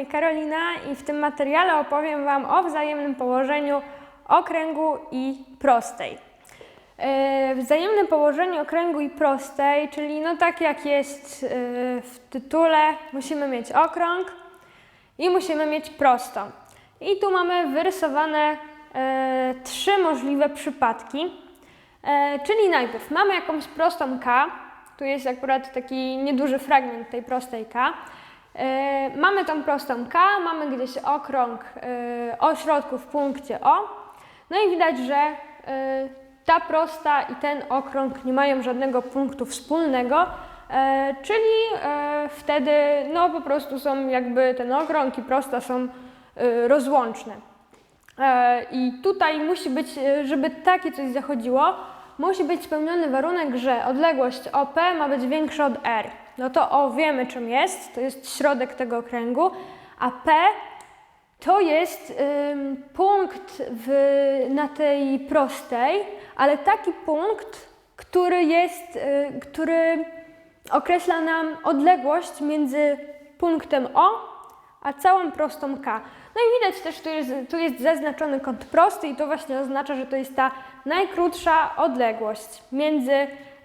imię Karolina i w tym materiale opowiem Wam o wzajemnym położeniu okręgu i prostej. E, Wzajemne położenie okręgu i prostej, czyli no tak jak jest e, w tytule, musimy mieć okrąg i musimy mieć prostą. I tu mamy wyrysowane e, trzy możliwe przypadki. Czyli najpierw mamy jakąś prostą k, tu jest akurat taki nieduży fragment tej prostej k. E, mamy tą prostą k, mamy gdzieś okrąg e, o środku w punkcie O. No i widać, że e, ta prosta i ten okrąg nie mają żadnego punktu wspólnego, czyli wtedy no po prostu są jakby ten okrąg i prosta są rozłączne. I tutaj musi być, żeby takie coś zachodziło, musi być spełniony warunek, że odległość OP ma być większa od R. No to O wiemy czym jest, to jest środek tego okręgu, a P to jest ym, punkt w, na tej prostej, ale taki punkt, który jest, y, który określa nam odległość między punktem O a całą prostą K. No i widać też, tu jest, tu jest zaznaczony kąt prosty i to właśnie oznacza, że to jest ta najkrótsza odległość między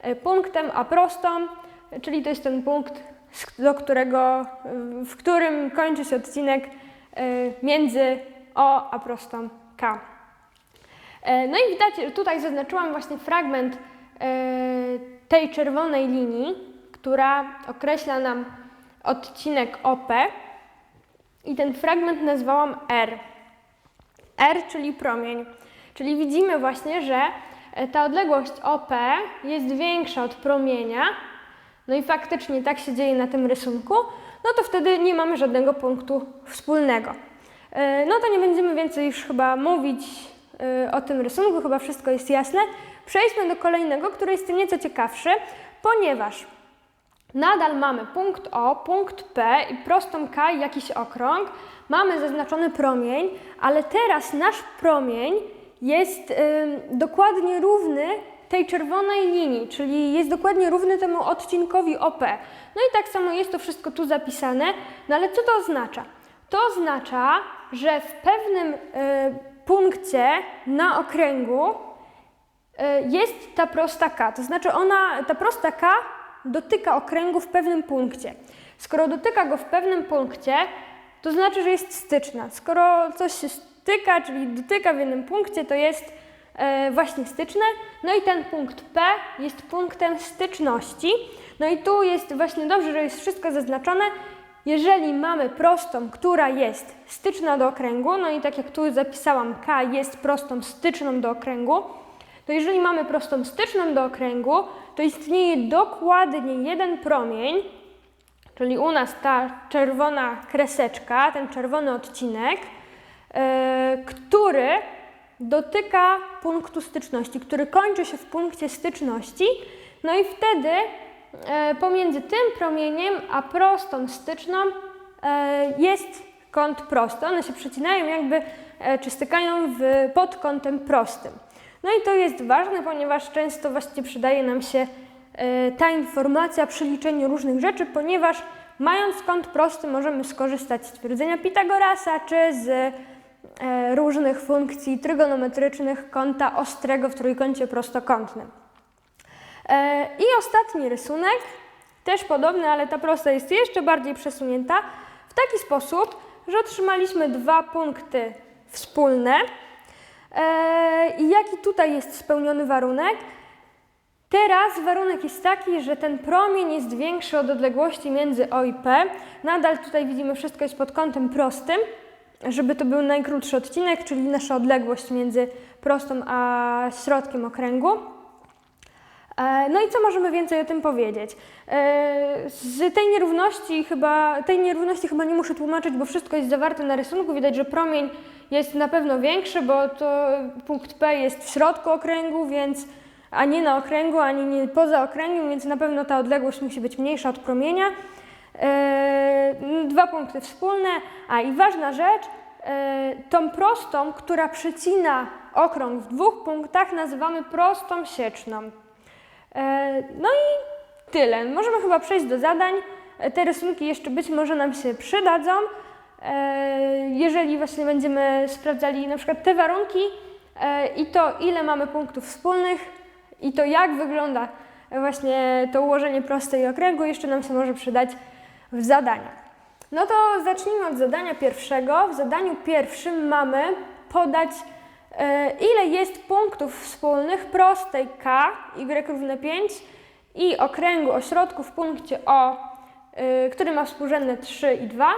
y, punktem a prostą, czyli to jest ten punkt, do którego, y, w którym kończy się odcinek y, między O a prostą K. E, No i widać, tutaj zaznaczyłam właśnie fragment e, tej czerwonej linii, która określa nam odcinek OP i ten fragment nazwałam R. R, czyli promień. Czyli widzimy właśnie, że e, ta odległość OP jest większa od promienia. No i faktycznie tak się dzieje na tym rysunku. No to wtedy nie mamy żadnego punktu wspólnego. E, No to nie będziemy więcej już chyba mówić e, o tym rysunku, chyba wszystko jest jasne. Przejdźmy do kolejnego, który jest nieco ciekawszy, ponieważ Nadal mamy punkt O, punkt P i prostą K i jakiś okrąg. Mamy zaznaczony promień, ale teraz nasz promień jest dokładnie równy tej czerwonej linii, czyli jest dokładnie równy temu odcinkowi OP. No i tak samo jest to wszystko tu zapisane, no ale co to oznacza? To oznacza, że w pewnym y, punkcie na okręgu E, jest ta prosta K, to znaczy ona, ta prosta K dotyka okręgu w pewnym punkcie. Skoro dotyka go w pewnym punkcie, to znaczy, że jest styczna. Skoro coś się styka, czyli dotyka w jednym punkcie, to jest właśnie styczne. No i ten punkt P jest punktem styczności. No i tu jest właśnie dobrze, że jest wszystko zaznaczone. Jeżeli mamy prostą, która jest styczna do okręgu, no i tak jak tu zapisałam, K jest prostą styczną do okręgu, to jeżeli mamy prostą styczną do okręgu, to istnieje dokładnie jeden promień, czyli u nas ta czerwona kreseczka, ten czerwony odcinek, e, który dotyka punktu styczności, który kończy się w punkcie styczności. No i wtedy e, pomiędzy tym promieniem a prostą styczną e, jest kąt prosty. One się przecinają jakby, e, czy stykają w, pod kątem prostym. No i to jest ważne, ponieważ często właśnie przydaje nam się e, ta informacja przy liczeniu różnych rzeczy, ponieważ mając kąt prosty możemy skorzystać z twierdzenia Pitagorasa czy z różnych funkcji trygonometrycznych kąta ostrego w trójkącie prostokątnym. E, I ostatni rysunek, też podobny, ale ta prosta jest jeszcze bardziej przesunięta, w taki sposób, że otrzymaliśmy dwa punkty wspólne. E, I jaki tutaj jest spełniony warunek? Teraz warunek jest taki, że ten promień jest większy od odległości między O i P. Nadal tutaj widzimy wszystko jest pod kątem prostym, żeby to był najkrótszy odcinek, czyli nasza odległość między prostą a środkiem okręgu. E, No i co możemy więcej o tym powiedzieć? E, Z tej nierówności chyba, tej nierówności chyba nie muszę tłumaczyć, bo wszystko jest zawarte na rysunku. Widać, że promień jest na pewno większy, bo to punkt P jest w środku okręgu, więc a nie na okręgu, ani nie poza okręgiem, więc na pewno ta odległość musi być mniejsza od promienia. E, Dwa punkty wspólne, a i ważna rzecz, e, tą prostą, która przecina okrąg w dwóch punktach, nazywamy prostą sieczną. E, No i tyle. Możemy chyba przejść do zadań. Te rysunki jeszcze być może nam się przydadzą. jeżeli właśnie będziemy sprawdzali na przykład te warunki i to, ile mamy punktów wspólnych i to, jak wygląda właśnie to ułożenie prostej okręgu, jeszcze nam się może przydać w zadaniach. No to zacznijmy od zadania pierwszego. W zadaniu pierwszym mamy podać, e, ile jest punktów wspólnych prostej k, y równe 5 i okręgu o środku w punkcie O, y, który ma współrzędne 3 i 2,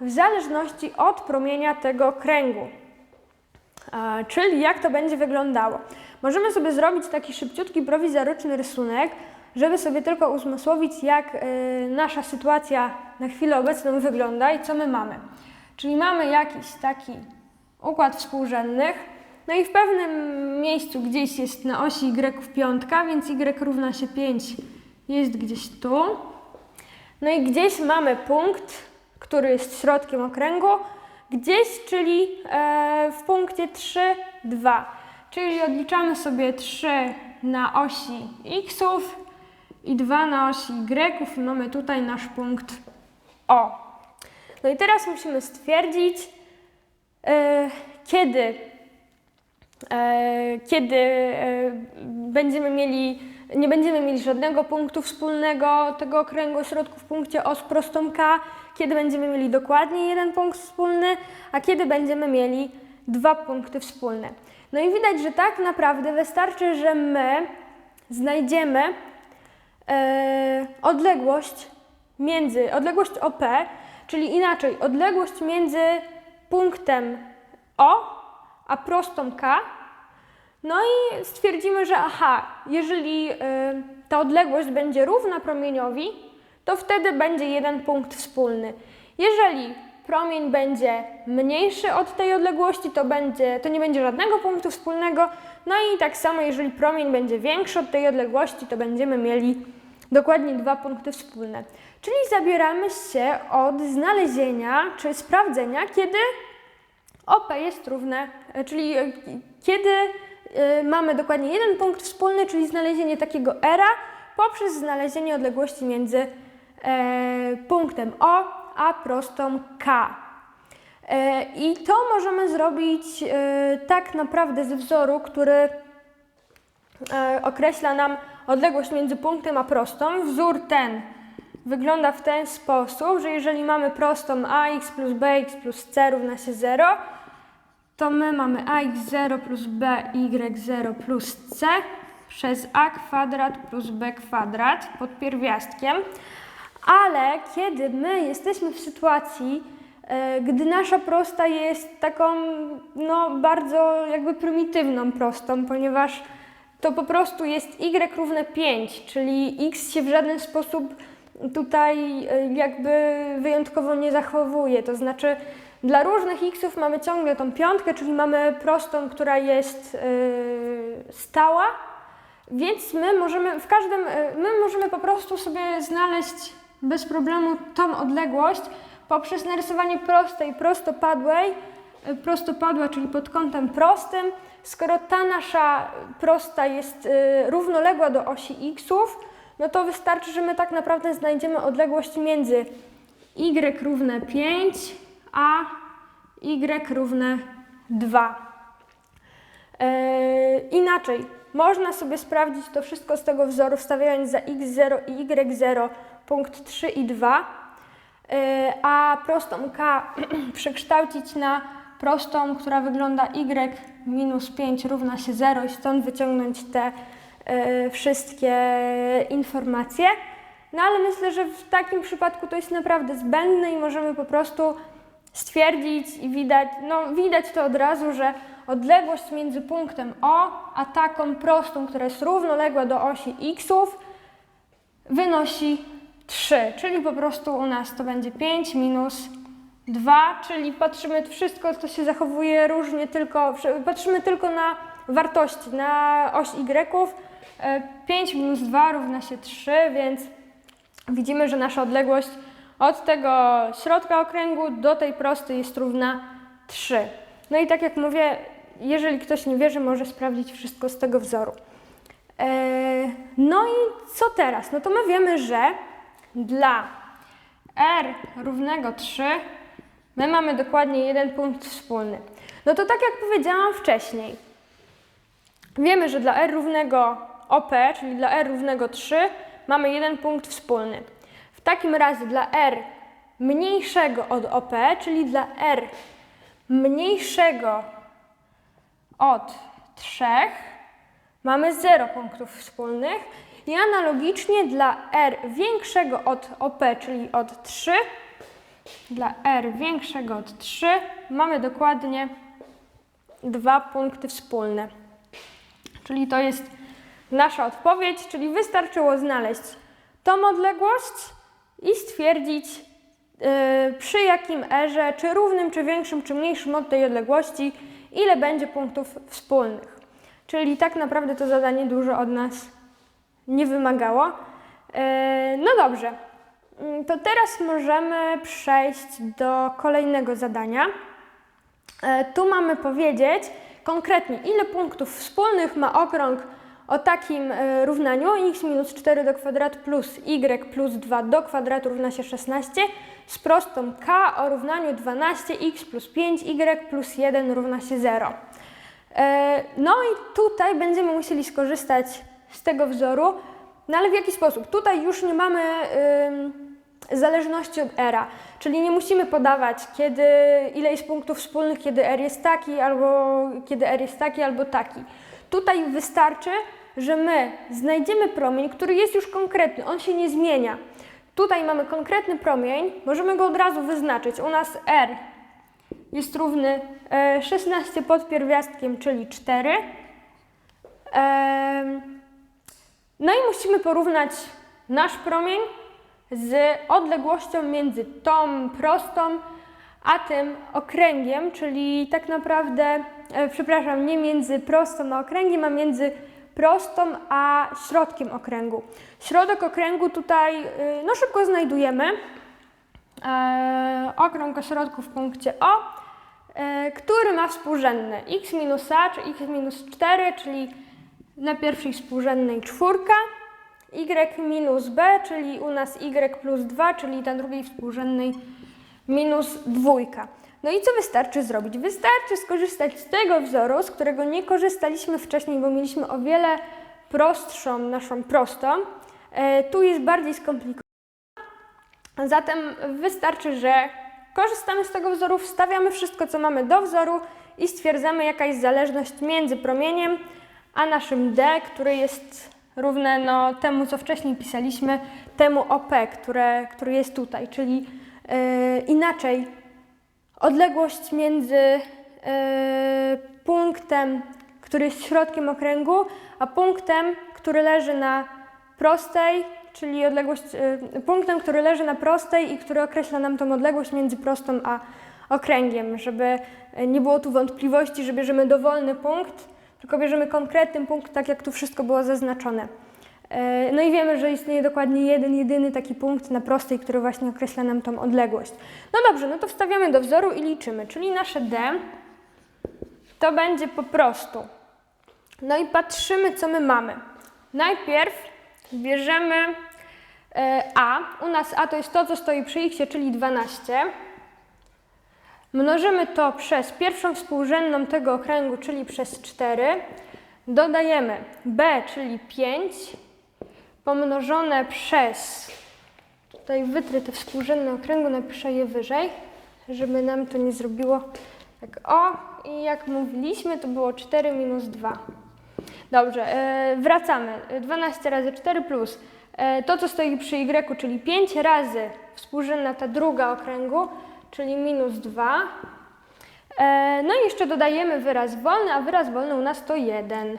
w zależności od promienia tego kręgu. Czyli jak to będzie wyglądało. Możemy sobie zrobić taki szybciutki, prowizoryczny rysunek, żeby sobie tylko uzmysłowić, jak y, nasza sytuacja na chwilę obecną wygląda i co my mamy. Czyli mamy jakiś taki układ współrzędnych, no i w pewnym miejscu gdzieś jest na osi y piątka, więc y równa się 5 jest gdzieś tu. No i gdzieś mamy punkt, który jest środkiem okręgu, gdzieś, czyli e, w punkcie 3, 2. Czyli odliczamy sobie 3 na osi xów i 2 na osi y mamy tutaj nasz punkt O. No i teraz musimy stwierdzić, e, kiedy, e, kiedy e, będziemy mieli, nie będziemy mieli żadnego punktu wspólnego tego okręgu środku w punkcie O z prostą K, kiedy będziemy mieli dokładnie jeden punkt wspólny, a kiedy będziemy mieli dwa punkty wspólne. No i widać, że tak naprawdę wystarczy, że my znajdziemy odległość między, odległość OP, czyli inaczej, odległość między punktem O a prostą K. No i stwierdzimy, że aha, jeżeli y, ta odległość będzie równa promieniowi, to wtedy będzie jeden punkt wspólny. Jeżeli promień będzie mniejszy od tej odległości, to, będzie, to nie będzie żadnego punktu wspólnego. No i tak samo, jeżeli promień będzie większy od tej odległości, to będziemy mieli dokładnie dwa punkty wspólne. Czyli zabieramy się od znalezienia czy sprawdzenia, kiedy OP jest równe, e, czyli e, kiedy e, mamy dokładnie jeden punkt wspólny, czyli znalezienie takiego era poprzez znalezienie odległości między punktem O a prostą K. I to możemy zrobić tak naprawdę ze wzoru, który określa nam odległość między punktem a prostą. Wzór ten wygląda w ten sposób, że jeżeli mamy prostą ax plus bx plus c równa się 0, to my mamy ax0 plus by0 plus c przez a kwadrat plus b kwadrat pod pierwiastkiem. Ale kiedy my jesteśmy w sytuacji, e, gdy nasza prosta jest taką no, bardzo jakby prymitywną prostą, ponieważ to po prostu jest y równe 5, czyli x się w żaden sposób tutaj e, jakby wyjątkowo nie zachowuje. To znaczy dla różnych xów mamy ciągle tą piątkę, czyli mamy prostą, która jest yy, stała, więc my możemy w każdym, my możemy po prostu sobie znaleźć bez problemu tą odległość poprzez narysowanie prostej, prostopadłej, yy, prostopadła, czyli pod kątem prostym. Skoro ta nasza prosta jest równoległa do osi xów, no to wystarczy, że my tak naprawdę znajdziemy odległość między y równe 5, a y równe 2. Yy, inaczej, można sobie sprawdzić to wszystko z tego wzoru, wstawiając za x0 i y0 punkt 3 i 2, yy, a prostą k przekształcić na prostą, która wygląda y minus 5 równa się 0 i stąd wyciągnąć te E, wszystkie informacje. No ale myślę, że w takim przypadku to jest naprawdę zbędne i możemy po prostu stwierdzić i widać, no widać to od razu, że odległość między punktem O a taką prostą, która jest równoległa do osi xów, wynosi 3, czyli po prostu u nas to będzie 5 minus 2, czyli patrzymy wszystko, co się zachowuje różnie, tylko patrzymy tylko na wartości, na oś y, 5 minus 2 równa się 3, więc widzimy, że nasza odległość od tego środka okręgu do tej prostej jest równa 3. No i tak jak mówię, jeżeli ktoś nie wierzy, może sprawdzić wszystko z tego wzoru. E, no i co teraz? No to my wiemy, że dla r równego 3 My mamy dokładnie jeden punkt wspólny. No to tak jak powiedziałam wcześniej, wiemy, że dla r równego OP, czyli dla r równego 3, mamy jeden punkt wspólny. W takim razie dla r mniejszego od OP, czyli dla r mniejszego od 3, mamy 0 punktów wspólnych i analogicznie dla r większego od OP, czyli od 3, dla r większego od 3 mamy dokładnie dwa punkty wspólne. Czyli to jest nasza odpowiedź, czyli wystarczyło znaleźć tą odległość i stwierdzić yy, przy jakim erze, czy równym, czy większym, czy mniejszym od tej odległości, ile będzie punktów wspólnych. Czyli tak naprawdę to zadanie dużo od nas nie wymagało. Yy, no dobrze, Mm, to teraz możemy przejść do kolejnego zadania. E, Tu mamy powiedzieć konkretnie, ile punktów wspólnych ma okrąg o takim e, równaniu x minus 4 do kwadratu plus y plus 2 do kwadratu równa się 16 z prostą k o równaniu 12x plus 5y plus 1 równa się 0. E, No i tutaj będziemy musieli skorzystać z tego wzoru, no ale w jaki sposób? Tutaj już nie mamy ym, zależności od era, czyli nie musimy podawać, kiedy, ile jest punktów wspólnych, kiedy r jest taki, albo kiedy r jest taki, albo taki. Tutaj wystarczy, że my znajdziemy promień, który jest już konkretny, on się nie zmienia. Tutaj mamy konkretny promień, możemy go od razu wyznaczyć. U nas r jest równy e, 16 pod pierwiastkiem, czyli 4. No i musimy porównać nasz promień z odległością między tą prostą a tym okręgiem, czyli tak naprawdę, e, przepraszam, nie między prostą a okręgiem, a między prostą a środkiem okręgu. Środek okręgu tutaj y, no szybko znajdujemy. E, okrąg o środku w punkcie O, e, który ma współrzędne x minus a czy x minus 4, czyli na pierwszej współrzędnej czwórka, y minus b, czyli u nas y plus 2, czyli na drugiej współrzędnej minus dwójka. No i co wystarczy zrobić? Wystarczy skorzystać z tego wzoru, z którego nie korzystaliśmy wcześniej, bo mieliśmy o wiele prostszą naszą prostą. E, tu jest bardziej skomplikowana. Zatem wystarczy, że korzystamy z tego wzoru, wstawiamy wszystko, co mamy do wzoru i stwierdzamy, jaka jest zależność między promieniem a naszym d, które jest równe no, temu, co wcześniej pisaliśmy, temu OP, które, które jest tutaj, czyli e, inaczej. Odległość między e, punktem, który jest środkiem okręgu, a punktem, który leży na prostej, czyli odległość, e, punktem, który leży na prostej i który określa nam tą odległość między prostą a okręgiem, żeby nie było tu wątpliwości, że bierzemy dowolny punkt, tylko bierzemy konkretny punkt, tak jak tu wszystko było zaznaczone. E, No i wiemy, że istnieje dokładnie jeden, jedyny taki punkt na prostej, który właśnie określa nam tą odległość. No dobrze, no to wstawiamy do wzoru i liczymy, czyli nasze D to będzie po prostu. No i patrzymy, co my mamy. Najpierw bierzemy e, A. U nas A to jest to, co stoi przy x, czyli 12. Mnożymy to przez pierwszą współrzędną tego okręgu, czyli przez 4. Dodajemy B, czyli 5, pomnożone przez, tutaj wytrę te współrzędne okręgu, napiszę je wyżej, żeby nam to nie zrobiło tak o. I jak mówiliśmy, to było 4 minus 2. Dobrze, e, wracamy. 12 razy 4 plus e, to, co stoi przy y, czyli 5 razy współrzędna ta druga okręgu, czyli minus 2. E, No i jeszcze dodajemy wyraz wolny, a wyraz wolny u nas to 1.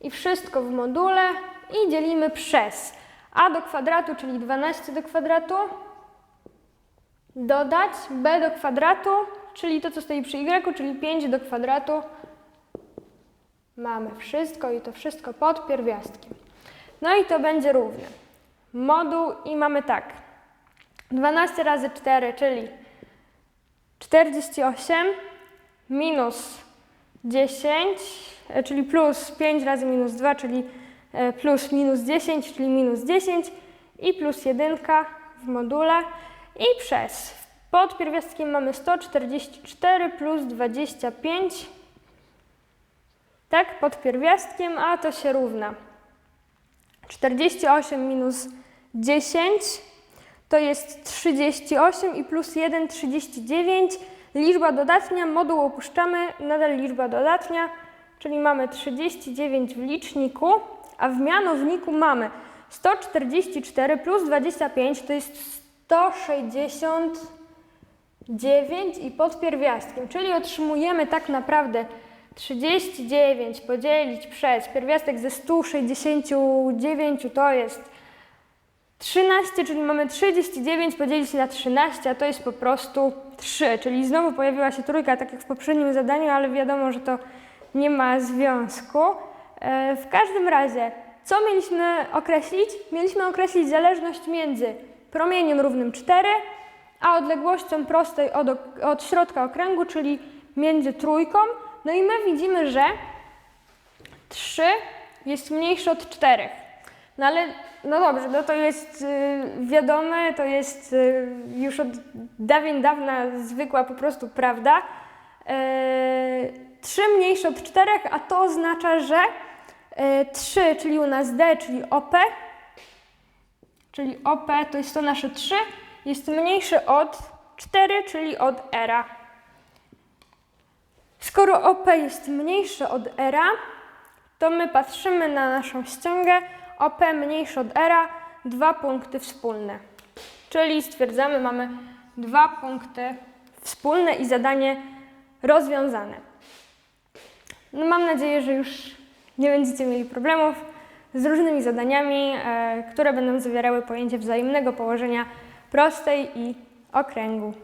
I wszystko w module i dzielimy przez a do kwadratu, czyli 12 do kwadratu, dodać b do kwadratu, czyli to, co stoi przy y, czyli 5 do kwadratu. Mamy wszystko i to wszystko pod pierwiastkiem. No i to będzie równe. Moduł i mamy tak. 12 razy 4, czyli 48 minus 10, e, czyli plus 5 razy minus 2, czyli e, plus minus 10, czyli minus 10 i plus 1 w module i przez Pod pierwiastkiem mamy 144 plus 25. Tak, pod pierwiastkiem, a to się równa. 48 minus 10 to jest 38 i plus 1 39. Liczba dodatnia, moduł opuszczamy, nadal liczba dodatnia, czyli mamy 39 w liczniku, a w mianowniku mamy 144 plus 25 to jest 169 i pod pierwiastkiem, czyli otrzymujemy tak naprawdę 39 podzielić przez pierwiastek ze 169 to jest 13, czyli mamy 39 podzielić na 13, a to jest po prostu 3, czyli znowu pojawiła się trójka, tak jak w poprzednim zadaniu, ale wiadomo, że to nie ma związku. E, W każdym razie, co mieliśmy określić? Mieliśmy określić zależność między promieniem równym 4, a odległością prostej od, od środka okręgu, czyli między trójką. No i my widzimy, że 3 jest mniejsze od 4. No ale, no dobrze, no to jest y, wiadome, to jest y, już od dawien dawna zwykła po prostu prawda. E, 3 mniejsze od 4, a to oznacza, że e, 3, czyli u nas D, czyli OP, czyli OP to jest to nasze 3, jest mniejsze od 4, czyli od ERA. Skoro OP jest mniejsze od ERA, to my patrzymy na naszą ściągę OP mniejsze od ERA, dwa punkty wspólne. Czyli stwierdzamy, mamy dwa punkty wspólne i zadanie rozwiązane. No mam nadzieję, że już nie będziecie mieli problemów z różnymi zadaniami, e, które będą zawierały pojęcie wzajemnego położenia prostej i okręgu.